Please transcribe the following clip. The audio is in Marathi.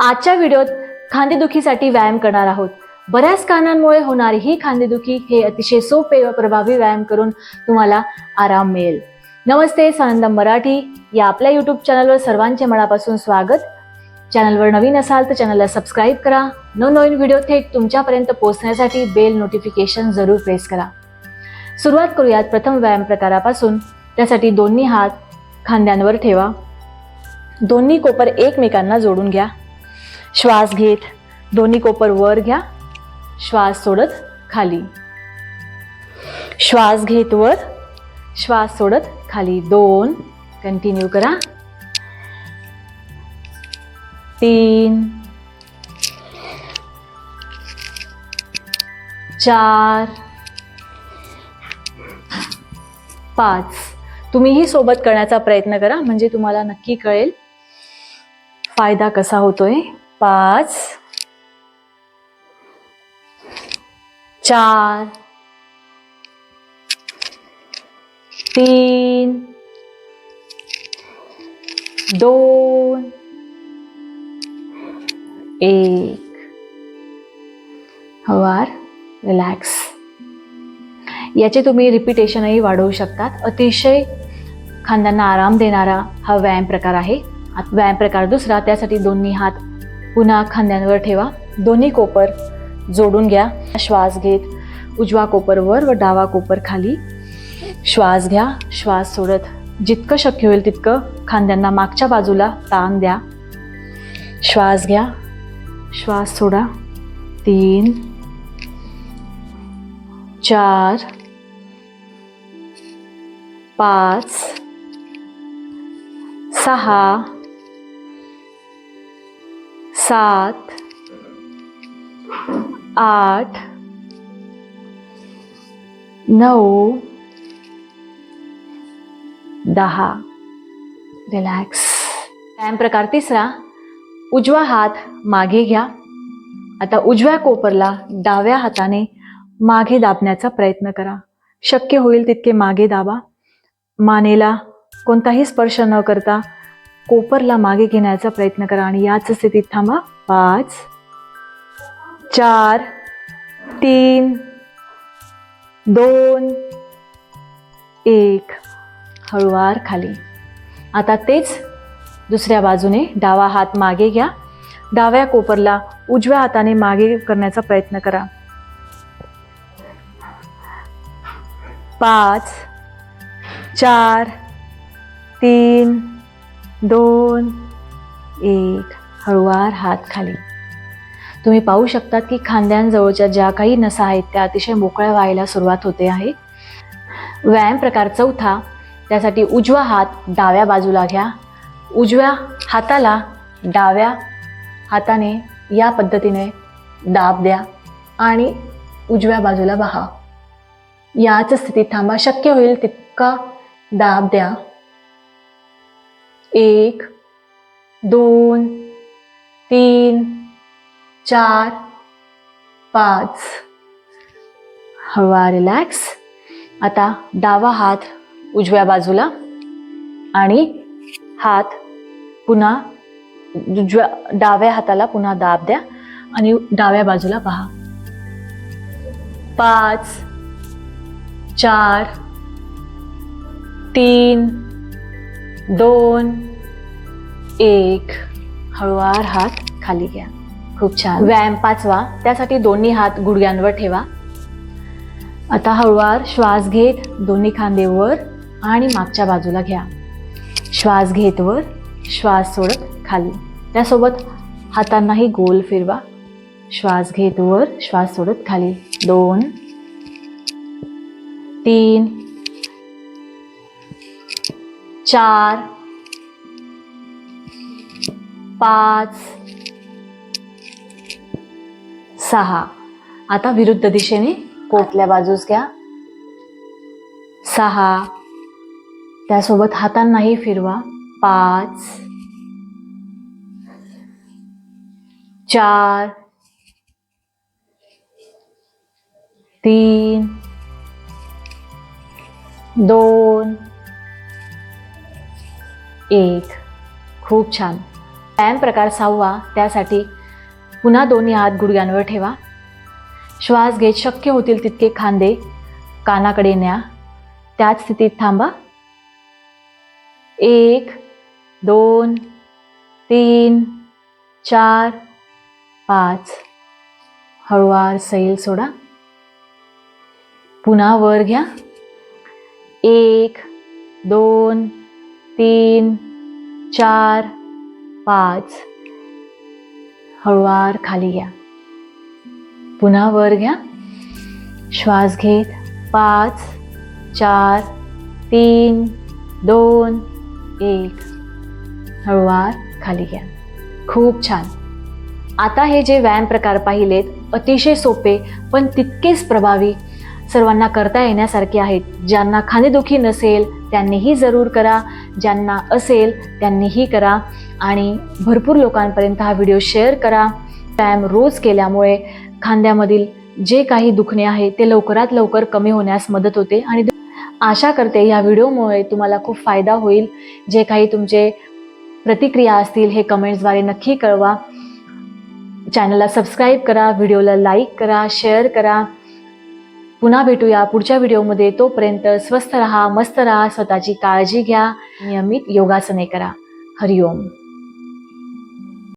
आजच्या व्हिडिओत खांदेदुखीसाठी व्यायाम करणार आहोत. बऱ्याच कारणांमुळे होणारी ही खांदेदुखी हे अतिशय सोपे व प्रभावी व्यायाम करून तुम्हाला आराम मिळेल. नमस्ते सानंदम मराठी. या आपल्या यूट्यूब चॅनलवर सर्वांचे मनापासून स्वागत. चॅनलवर नवीन असाल तर चॅनलला सबस्क्राईब करा. नवनवीन व्हिडिओ थेट तुमच्यापर्यंत पोहोचण्यासाठी बेल नोटिफिकेशन जरूर प्रेस करा. सुरुवात करूयात प्रथम व्यायाम प्रकारापासून. त्यासाठी दोन्ही हात खांद्यांवर ठेवा. दोन्ही कोपर एकमेकांना जोडून घ्या. श्वास घेत दोन्ही कोपर वर घ्या. श्वास सोडत खाली. श्वास घेत वर श्वास सोडत खाली. दोन कंटिन्यू करा. तीन चार पाच. तुम्हीही सोबत करण्याचा प्रयत्न करा म्हणजे तुम्हाला नक्की कळेल फायदा कसा होतोय. पाच चार तीन दोन एक. हवार रिलॅक्स याचे तुम्ही रिपिटेशनही वाढवू शकतात. अतिशय खांद्यांना आराम देणारा हा व्यायाम प्रकार आहे. व्यायाम प्रकार दुसरा त्यासाठी दोन्ही हात पुन्हा खांद्यांवर ठेवा. दोन्ही कोपर जोडून घ्या. श्वास घेत उजवा कोपरवर व डावा कोपर खाली श्वास घ्या. श्वास सोडत जितकं शक्य होईल तितकं खांद्यांना मागच्या बाजूला ताण द्या. श्वास घ्या. श्वास सोडा. तीन चार पाच सहा सात आठ नऊ दहा. रिलॅक्स व्यायाम प्रकार तिसरा. उजवा हात मागे घ्या. आता उजव्या कोपरला डाव्या हाताने मागे दाबण्याचा प्रयत्न करा. शक्य होईल तितके मागे दाबा. मानेला कोणताही स्पर्श न करता कोपरला मागे घेण्याचा प्रयत्न करा आणि याच स्थितीत थांबा. पाच चार तीन दोन एक. हळुवार खाली. आता तेच दुसऱ्या बाजूने डावा हात मागे घ्या. डाव्या कोपरला उजव्या हाताने मागे करण्याचा प्रयत्न करा. पाच चार तीन दोन एक हळुवार हात खाली. तुम्ही पाहू शकतात की खांद्यांजवळच्या ज्या काही नसा आहेत त्या अतिशय मोकळ्या व्हायला सुरुवात होते आहे. व्यायाम प्रकार चौथा त्यासाठी उजवा हात डाव्या बाजूला घ्या. उजव्या हाताला डाव्या हाताने या पद्धतीने दाब द्या आणि उजव्या बाजूला बहा. याच स्थितीत थांबा. शक्य होईल तितका दाब द्या. एक दोन तीन चार पाच. हळवा रिलॅक्स आता डावा हात उजव्या बाजूला आणि हात पुन्हा उजव्या डाव्या हाताला पुन्हा दाब द्या आणि डाव्या बाजूला पहा. पाच चार तीन दोन एक. हळुवार हात खाली घ्या. खूप छान. व्यायाम पाचवा. त्यासाठी दोन्ही हात गुडघ्यांवर ठेवा. आता हळुवार श्वास घेत दोन्ही खांदे वर आणि मागच्या बाजूला घ्या. श्वास घेत वर श्वास सोडत खाली. त्यासोबत हातांनाही गोल फिरवा. श्वास घेत वर श्वास सोडत खाली. दोन तीन. चार पाच सहा. आता विरुद्ध दिशेने कोटल्या बाजूस घ्या. सहा. त्यासोबत हातांनाही फिरवा. पाच चार तीन दोन एक. खूप छान. व्यायाम प्रकार सहावा त्यासाठी पुन्हा दोन्ही हात गुडघ्यांवर ठेवा. श्वास घेत शक्य होतील तितके खांदे कानाकडे न्या. त्याच स्थितीत थांबा. एक दोन तीन चार पाच. हळूवार सैल सोडा. पुन्हा वर घ्या. एक दोन तीन चार पाच. हळूवार खाली घ्या. पुन्हा वर घ्या. श्वास घेत पाच चार तीन दोन एक. हळूवार खाली घ्या. खूप छान. आता हे जे व्यायाम प्रकार पाहिलेत अतिशय सोपे पण तितकेच प्रभावी सर्वांना करता येण्यासारखे आहेत. ज्यांना खांदेदुखी नसेल त्यांनीही जरूर करा. ज्यांना असेल त्यांनीही करा. आणि भरपूर लोकांपर्यंत हा व्हिडिओ शेअर करा. व्यायाम रोज केल्यामुळे खांद्यामधील जे काही दुखणे आहे ते लवकरात लवकर कमी होण्यास मदत होते. आणि आशा करते या व्हिडिओमुळे तुम्हाला खूप फायदा होईल. जे काही तुमचे प्रतिक्रिया असतील हे कमेंट्सद्वारे नक्की कळवा. चॅनलला सबस्क्राईब करा व्हिडिओला लाईक करा शेअर करा. पुन्हा भेटूया पुढच्या व्हिडिओमध्ये. तोपर्यंत स्वस्थ रहा मस्त रहा स्वतःची काळजी घ्या नियमित योगासने करा. हरिओम.